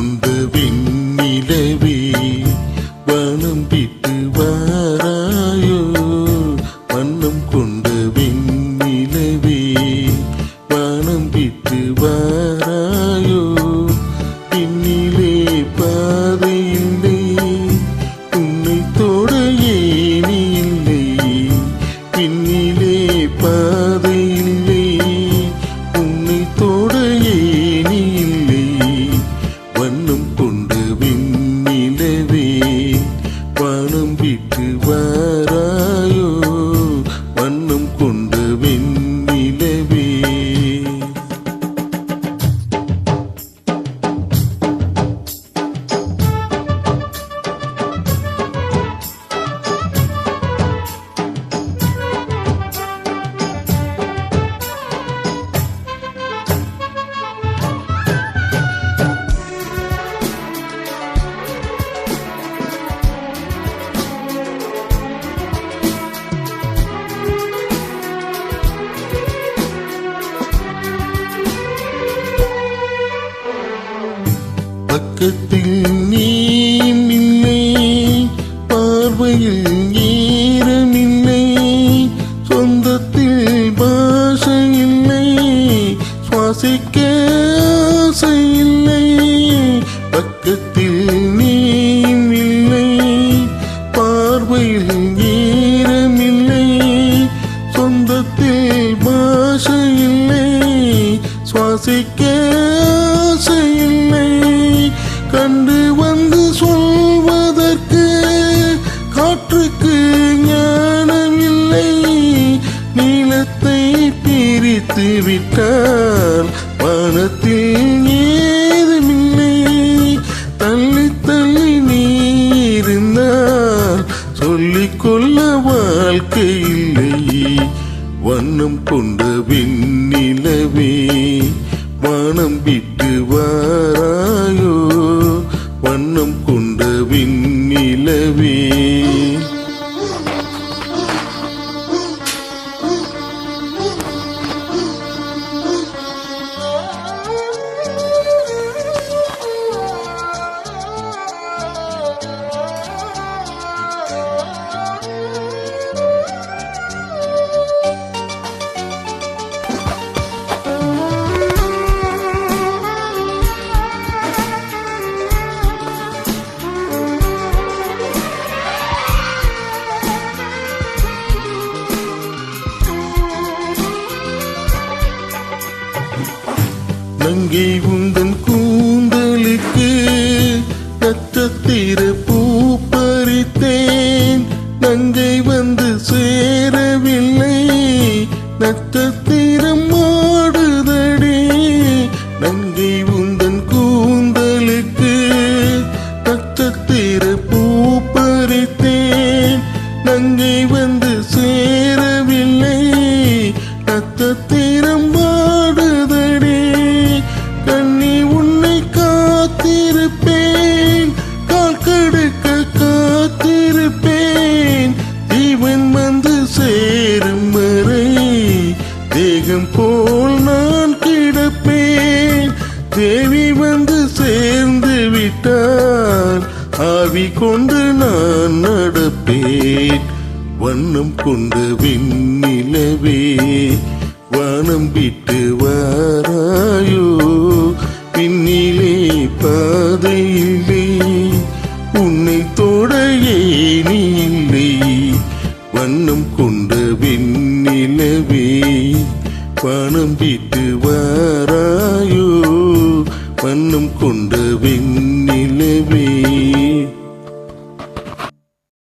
കൊണ്ടു വെണ്ണിലേ பக்கத்தில் நீயும் இல்லை பார்வையில் ஈரமில்லை சொந்தத்தில் பாஷை இல்லை சுவாசிக்க ஆசை இல்லை பக்கத்தில் நீயும் இல்லை பார்வையில் ஈரமில்லை சொந்தத்தில் பாஷை இல்லை சுவாசிக்க கண்டு வந்து சொல்வதற்கு காற்றுக்கு ஞானம் இல்லை. நீளத்தை பிரித்து விட்டால் வானத்தில் ஏதுமில்லை. தள்ளி தள்ளி நீ இருந்தால் சொல்லிக்கொள்ள வாழ்க்கை இல்லை. வண்ணம் கொண்ட விண்ணிலவே வானம் விட்டு வாரா நங்கை உந்தன் கூந்தலுக்கு நட்சத்திர பூ பறித்தேன். நங்கை வந்து சேரவில்லை நட்சத்திரம் ஆடுதடி நங்கை உந்தன் கூந்தலுக்கு நட்சத்திர பூ பறித்தேன். நங்கை வந்து சேரவில்லை நட்சத்திர தேவி வந்து சேர்ந்து விட்டார். ஆவி கொண்டு நான் நடப்பேன். வண்ணம் கொண்டு விண்ணிலவே வானம் விட்டு வாராயோ. பின்னிலே பாதையிலே உன்னை தொட ஏனி வண்ணம் கொண்ட விண்ணிலவே வானம் விட்டு வாராய் பண்ணும் கொண்டு விண்